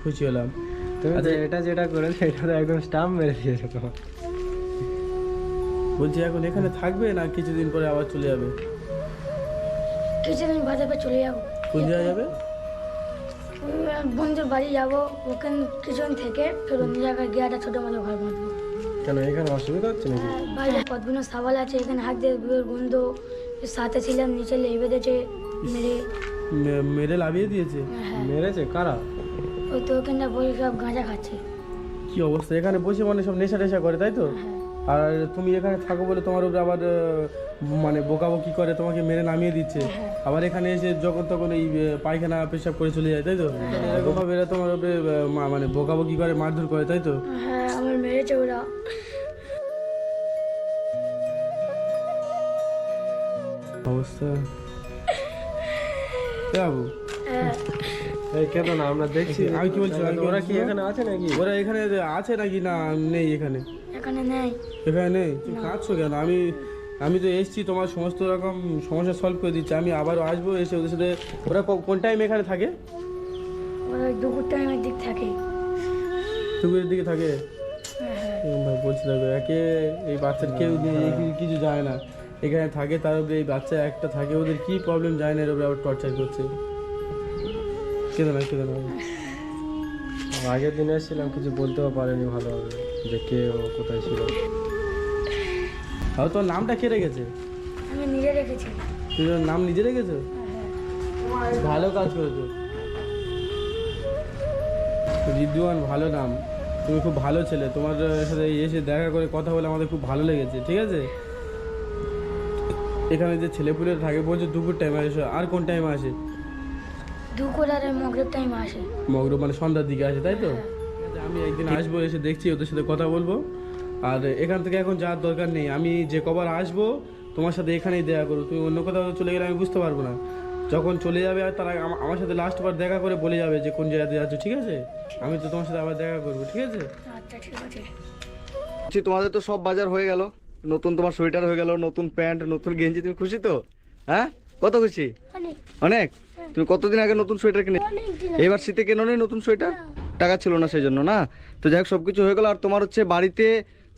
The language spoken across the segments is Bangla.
খুশি হলাম। তুমি আচ্ছা। এটা যেটা করেছ এটা তো একদম স্টাম্প মেরে দিয়েছে তোমার বলছি এখন এখানে থাকবে না কিছুদিন পরে আবার চলে যাবে? কিছুদিন বাদে আবার চলে যাব। কোন জায়গায় যাবে? বন্ধুর বাড়ি যাব। ওখান কিছুদিন থেকে ফের অন্য জায়গায় গিয়ে একটা ছোটো মতো ঘর বাঁধবো। কেন এখানে অসুবিধা হচ্ছে নাকি? বাইরে কতগুলো সাবাল আছে এখানে হাত দিয়ে বন্ধু। সাথে ছিলাম নিচে লেগে বেঁধেছে মেরে মেরে লাভিয়ে দিয়েছে? হ্যাঁ। মেরেছে? কারা? ওই তো ওখানটা বই সব গাঁজা খাচ্ছে। কি অবস্থা? এখানে বসে মানে সব নেশা টেশা করে তাই তো? হ্যাঁ। আর তুমি এখানে থাকো বলে তোমার উপরে আবার মানে বোকাবকি করে তোমাকে মেরে নামিয়ে দিচ্ছে। হ্যাঁ। আবার এখানে এসে যখন তখন এই পায়খানা পেশাব করে চলে যায় তাই তো? এরকম এরা তোমার উপরে মানে বোকাবকি করে মারধর করে তাই তো? হ্যাঁ আমার মেরেছে ওরা। অবস্থা। বাবু হ্যাঁ। এই কেন না আমরা দেখছি আমি কি বলছি, আমি ওরা কি এখানে আছে নাকি? ওরা এখানে আছে নাকি না নেই এখানে। এখানে নেই। এখানে নেই? তুমি কাঁদছো কেন? আমি আমি তো এসছি তোমার সমস্ত রকম সমস্যা সলভ করে দিচ্ছি। আমি আবারও আসব এসে ওদের সাথে ওরা কোন টাইম এখানে থাকে? ওরা দুপুর টাইমের দিক থাকে। দুপুরের দিকে থাকে? হ্যাঁ বলছি দেখো একে এই বাচ্চার কেউ নেই কিছু যায় না। এখানে থাকে তার উপরে এই বাচ্চা একটা থাকে ওদের কি প্রবলেম যায় না এর উপরে আবার টর্চার করছে। কেঁদো না কেঁদো না আগের দিন এসেছিলাম কিছু বলতেও পারেনি ভালোভাবে যে কে ও কোথায় ছিল। তাও তোর নামটা কে রেখেছে? আমি নিজে রেখেছি। তুই তোর নাম নিজে রেখেছো? হ্যাঁ ভালো কাজ করেছ। রিদুয়ান ভালো নাম। তুমি খুব ভালো ছেলে। তোমার সাথে এসে দেখা করে কথা বলে আমাদের খুব ভালো লেগেছে ঠিক আছে? এখানে যে ছেলেপুলে থাকে বলছে দুপুর টাইমে আসে আর কোন টাইমে আসে? দুপুর আর মগরের টাইম আসে। মগর মানে সন্ধ্যার দিকে আসে তাই তো? আমি একদিন আসব এসে দেখছি ওদের সাথে কথা বলব। আর এখান থেকে এখন যাওয়ার দরকার নেই। আমি যে কবার আসব তোমার সাথে এখানেই দেখা করব। তুমি অন্য কোথাও চলে গেলে আমি বুঝতে পারব না। যখন চলে যাবে আর তারা আমার সাথে লাস্ট বার দেখা করে বলে যাবে যে কোন জায়গাতে যাচ্ছ ঠিক আছে? আমি তো তোমার সাথে আবার দেখা করব ঠিক আছে? আচ্ছা ঠিক আছে। তোমাদের তো সব বাজার হয়ে গেল। নতুন তোমার সোয়েটার হয়ে গেল নতুন প্যান্ট নতুন গেঞ্জি। তুমি খুশি তো? হ্যাঁ? কত খুশি? অনেক। অনেক? তুমি কতদিন আগে নতুন সোয়েটার কিনে এবার শীতে কেন নেই নতুন সোয়েটার? টাকা ছিল না সেই জন্য না? তো যাই হোক সব কিছু হয়ে গেল আর তোমার হচ্ছে বাড়িতে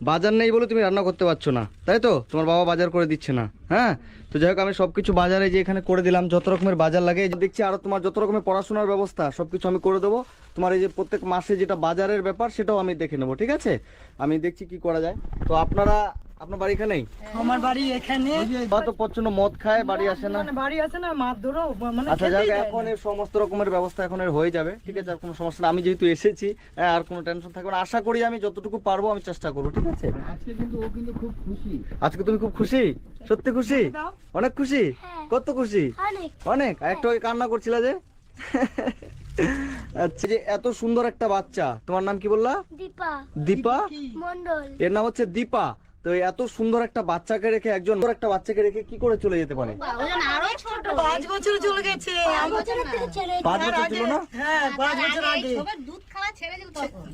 বাজার নেই বলে তুমি রান্না করতে পারছ না তাই তো? তোমার বাবা বাজার করে দিচ্ছে না হ্যাঁ? তো যাই হোক আমি সব কিছু বাজারে যে এখানে করে দিলাম যত রকমের বাজার লাগে এই যে দেখছি আরও তোমার যত রকমের পড়াশোনার ব্যবস্থা সব কিছু আমি করে দেবো। তোমার এই যে প্রত্যেক মাসে যেটা বাজারের ব্যাপার সেটাও আমি দেখে নেব ঠিক আছে? আমি দেখছি কি করা যায়। তো আপনারা আপনার বাড়ি এখানেই? আমার বাড়ি এখানে। বা তো প্রচণ্ড মদ খায় বাড়ি আসে না। মানে বাড়ি আছে না মাছ ধরো মানে আচ্ছা যাক এখন। এর সমস্ত রকমের ব্যবস্থা এখন এর হয়ে যাবে। ঠিক আছে আর কোনো সমস্যা না আমি যেহেতু এসেছি হ্যাঁ, আর কোনো টেনশন থাকবে না। আশা করি আমি যতটুকু পারব আমি চেষ্টা করব ঠিক আছে? আজকে কিন্তু ও কিন্তু খুব খুশি। আজকে তুমি খুব খুশি? সত্যি খুশি? অনেক খুশি? হ্যাঁ। কত খুশি? অনেক। একটু কান্না করছিলা যে? আচ্ছা যে এত সুন্দর একটা বাচ্চা। তোমার নাম কি বললা? দীপা। দীপা? মন্ডল এর নাম হচ্ছে দীপা। তো এত সুন্দর একটা বাচ্চাকে রেখে একজন একটা বাচ্চাকে রেখে কি করে চলে যেতে পারে? পাঁচ বছর চলে গেছে। পাঁচ বছর ছিল না? হ্যাঁ পাঁচ বছর আগে।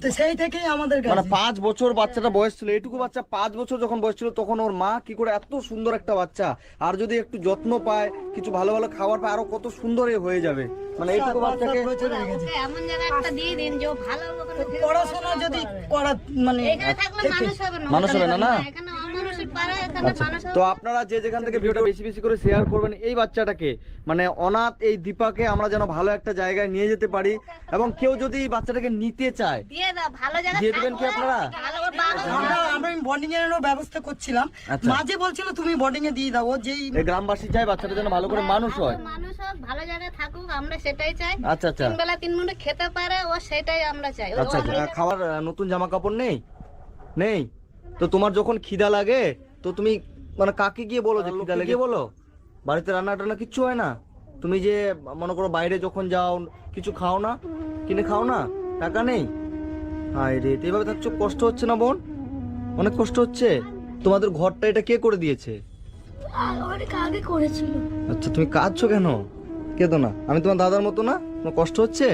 তো সেই থেকেই আমাদের মানে পাঁচ বছর বাচ্চাটা বয়স ছিল এইটুকু বাচ্চা পাঁচ বছর যখন বয়স ছিল তখন ওর মা কি করে এত সুন্দর একটা বাচ্চা আর যদি একটু যত্ন পায় কিছু ভালো ভালো খাবার পায় আরও কত সুন্দর এ হয়ে যাবে। মানে এইটুকু বাচ্চাকে বছর গেছে। এমন জায়গায় একটা দিয়ে দিন যে ভালো পড়াশোনা যদি করা মানে মানুষ হবে না। না তো আপনারা যে যেখান থেকে ভিডিওটা বেশি বেশি করে শেয়ার করবেন এই বাচ্চাটাকে মানে অনাথ এই দীপাকে আমরা যেন ভালো একটা জায়গায় নিয়ে যেতে পারি এবং কেউ যদি এই বাচ্চাটাকে নিতে চায় দিয়ে দিবেন কি আপনারা? আমরা এর ব্যবস্থা করছিলাম। আচ্ছা। মাঝে বলছিল তুমি বোর্ডিং এ দিয়ে দাও যেই গ্রামবাসী বাচ্চাটা যেন ভালো করে মানুষ হয়। মানুষ হোক ভালো জায়গায় থাকুক আমরা সেটাই চাই। আচ্ছা আচ্ছা। তিন বেলা তিন মুঠো খেতে পারে ও সেটাই আমরা চাই। আচ্ছা আচ্ছা। খাবার নতুন জামা কাপড় নেই? নেই? তো তোমার যখন খিদা লাগে তো তুমি মানে কাকে গিয়ে বলো যে খিদা লেগে বলো। বাড়িতে রান্না টান্না কিচ্ছু হয় না। তুমি যে মনে করো বাইরে যখন যাও কিছু খাও না কিনে খাও না টাকা নেই। হায় রে তো এভাবে থাকছো কষ্ট হচ্ছে না বোন? অনেক কষ্ট হচ্ছে। তোমাদের ঘরটা এটা কে করে দিয়েছে? অনেক আগে করেছিল? আচ্ছা তুমি কাঁদছো কেন? কেঁদো না। আমি তোমার দাদার মতো না? তোমার কষ্ট হচ্ছে?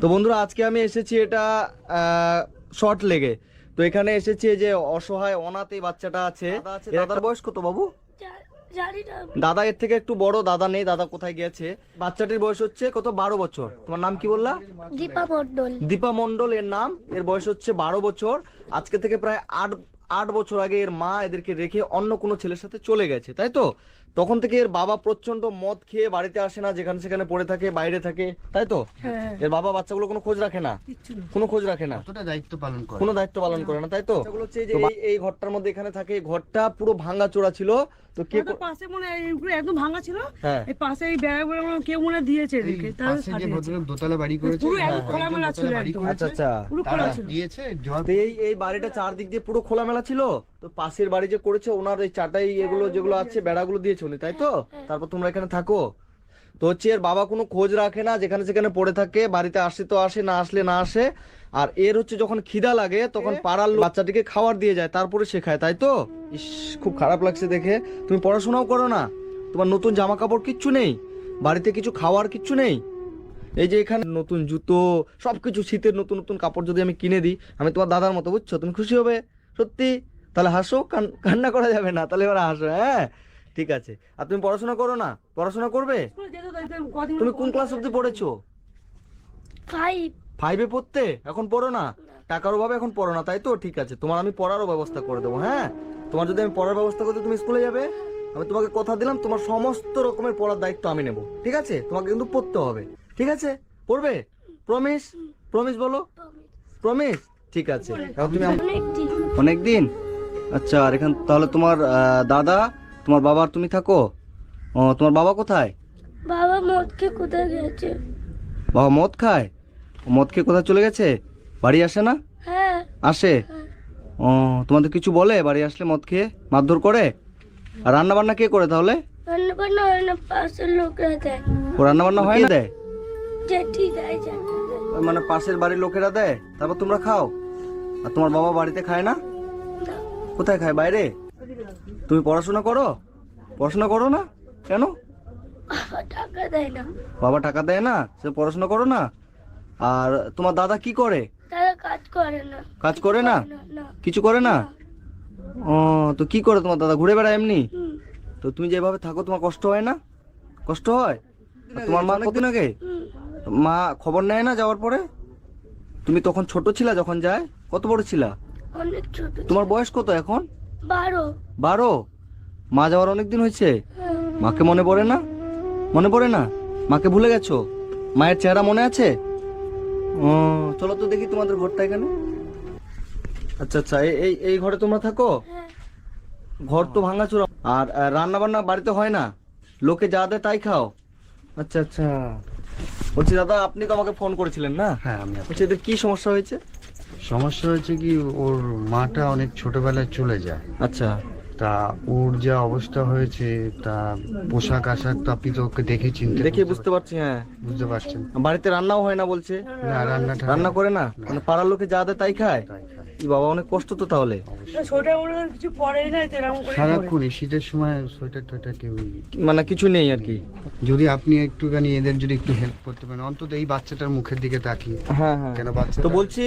তো বন্ধুরা আজকে আমি এসেছি এটা শর্ট লেগে। তো এখানে এসেছে যে অসহায় অনাথ এই বাচ্চাটা আছে। দাদার বয়স কত বাবু? দাদা এর থেকে একটু বড় দাদা নেই দাদা কোথায় গেছে বাচ্চাটির বয়স হচ্ছে কত? বারো বছর। তোমার নাম কি বললা? দীপা মন্ডল দীপা মণ্ডল এর নাম। এর বয়স হচ্ছে বারো বছর। আজকে থেকে প্রায় আট আট বছর আগে এর মা এদেরকে রেখে অন্য কোনো ছেলের সাথে চলে গেছে তাই তো? তখন থেকে এর বাবা প্রচণ্ড মদ খেয়ে বাড়িতে আসে না যেখানে সেখানে পড়ে থাকে বাইরে থাকে তাই তো? এর বাবা বাচ্চাগুলো কোনো খোঁজ রাখে না? কোনো খোঁজ রাখে না। দায়িত্ব পালন করে? কোনো দায়িত্ব পালন করে না তাই তো? হচ্ছে এই যে এই- এই ঘরটার মধ্যে এখানে থাকে ঘরটা পুরো ভাঙা চোরা ছিল। তো কে পাশে মনে একদম ভাঙা ছিল। হ্যাঁ। এই পাশে এই ব্যাগগুলো কেউ মনে দিয়েছে এদিকে তাহলে পাশে যে সাজিয়েছে। ভদ্রলোক দোতলা বাড়ি করেছে পুরো হ্যাঁ, একদম খোলামেলা ছিল আচ্ছা আচ্ছা। পুরো খোলা ছিল। দিয়েছে তো এই এই বাড়িটা চারদিক দিয়ে পুরো খোলামেলা ছিল? তো পাশের বাড়ি যে করেছে ওনার এই চাটাই এগুলো যেগুলো আছে বেড়াগুলো দিয়েছে উনি তাই তো? তারপর তোমরা এখানে থাকো। তো হচ্ছে এর বাবা কোনো খোঁজ রাখে না যেখানে সেখানে পড়ে থাকে বাড়িতে আসে তো আসে না আসলে না আসে। আর এর হচ্ছে যখন খিদা লাগে তখন পাড়ার বাচ্চাটিকে খাবার দিয়ে যায় তারপরে সে খায় তাই তো? ইস খুব খারাপ লাগছে দেখে। তুমি পড়াশোনাও করো না তোমার নতুন জামা কাপড় কিচ্ছু নেই বাড়িতে কিছু খাওয়ার কিচ্ছু নেই। এই যে এখানে নতুন জুতো সবকিছু শীতের নতুন নতুন কাপড় যদি আমি কিনে দিই আমি তোমার দাদার মতো বুঝছ? তুমি খুশি হবে সত্যি? তাহলে হাসো কান্না করা যাবে না তাহলে এবার হাসো হ্যাঁ? ঠিক আছে। আর তুমি পড়াশোনা করো না? পড়াশোনা করবে? তুমি কোন ক্লাস অব্দি পড়েছো? ফাইভ ফাইভে পড়তে? এখন পড়ো না? টাকার অভাবে এখন পড়ো না তাই তো? ঠিক আছে তোমার আমি পড়ারও ব্যবস্থা করে দেবো হ্যাঁ? তোমার যদি আমি পড়ার ব্যবস্থা করতে তুমি স্কুলে যাবে আমি তোমাকে কথা দিলাম তোমার সমস্ত রকমের পড়ার দায়িত্ব আমি নেব ঠিক আছে? তোমাকে কিন্তু পড়তে হবে ঠিক আছে? পড়বে? প্রমিস? প্রমিস বলো। প্রমিস? ঠিক আছে। এখন তুমি অনেক দিন আচ্ছা আর এখান তাহলে তোমার দাদা তোমার বাবা আর তুমি থাকো? ও তোমার বাবা কোথায়? বাবা মদকে কোথায় গেছে? বাবা মদ খায়? মদ খেয়ে কোথায় চলে গেছে? বাড়ি আসে না? হ্যাঁ। আসে? ও তোমাদের কিছু বলে বাড়ি আসলে মদ খেয়ে? মারধর করে? আর রান্না বান্না কে করে তাহলে? রান্না বান্না হয় না পাশের লোকরা দেয়। ও রান্না বান্না হয় না? দেয় জেঠি দেয়। মানে পাশের বাড়ির লোকেরা দেয়? তারপর তোমরা খাও? আর তোমার বাবা বাড়িতে খায় না। কোথায় খায়? বাইরে? তুমি পড়াশোনা করো? পড়াশোনা করো না? কেন? বাবা টাকা দেয় না। বাবা টাকা দেয় না? সে পড়াশোনা করো না? আর তোমার দাদা কি করে? কাজ করে না। কাজ করে না? না না। কিছু করে না? ও তো কি করে তোমার দাদা? ঘুরে বেড়ায় এমনি? তো তুমি যেভাবে থাকো তোমার কষ্ট হয় না? কষ্ট হয়? তোমার মা কতদিন আগে? মা খবর নেয় না যাওয়ার পরে? তুমি তখন ছোট ছিলা যখন যায়? কত বড় ছিলা? অনেক ছোট তোমার বয়স কত এখন? বারো। বারো? মা যাওয়ার অনেক দিন হয়েছে। হ্যাঁ, মাকে মনে পড়ে না? মনে পড়ে না? মাকে ভুলে গেছো? মায়ের চেহারা মনে আছে? ও চলো তো দেখি তোমাদের ঘরটা এখানে। আচ্ছা আচ্ছা এই- এই ঘরে তোমরা থাকো। ঘর তো ভাঙাচোরা। আর রান্না বান্না বাড়িতে হয় না। লোকে যা দেয় তাই খাও। আচ্ছা আচ্ছা। বলছি দাদা আপনি তো আমাকে ফোন করেছিলেন না? হ্যাঁ আমি বলছি এদের কি সমস্যা হয়েছে? সমস্যা হয়েছে কি ওর মাটা অনেক ছোটবেলায় চলে যায়। আচ্ছা। তা ওর যা অবস্থা হয়েছে তা পোশাক আশাক তো আপনি তো ওকে দেখে চিনতে দেখে বুঝতে পারছি হ্যাঁ। বুঝতে পারছেন। বাড়িতে রান্নাও হয় না বলছে? না রান্না রান্না করে না? মানে পাড়ার লোকে যা দেয় তাই খায়? বাবা অনেক কষ্ট তো তাহলে? সারাক্ষণই কিছু পড়েই না এরকম করে সারাক্ষণ এই শীতের সময় সোয়েটার টোয়েটার কেউ মানে কিছু নেই আর কি? যদি আপনি একটুখানি এদের যদি একটু হেল্প করতে পারেন অন্তত এই বাচ্চাটার মুখের দিকে তাকিয়ে। হ্যাঁ হ্যাঁ। কেন বাচ্চা তো বলছি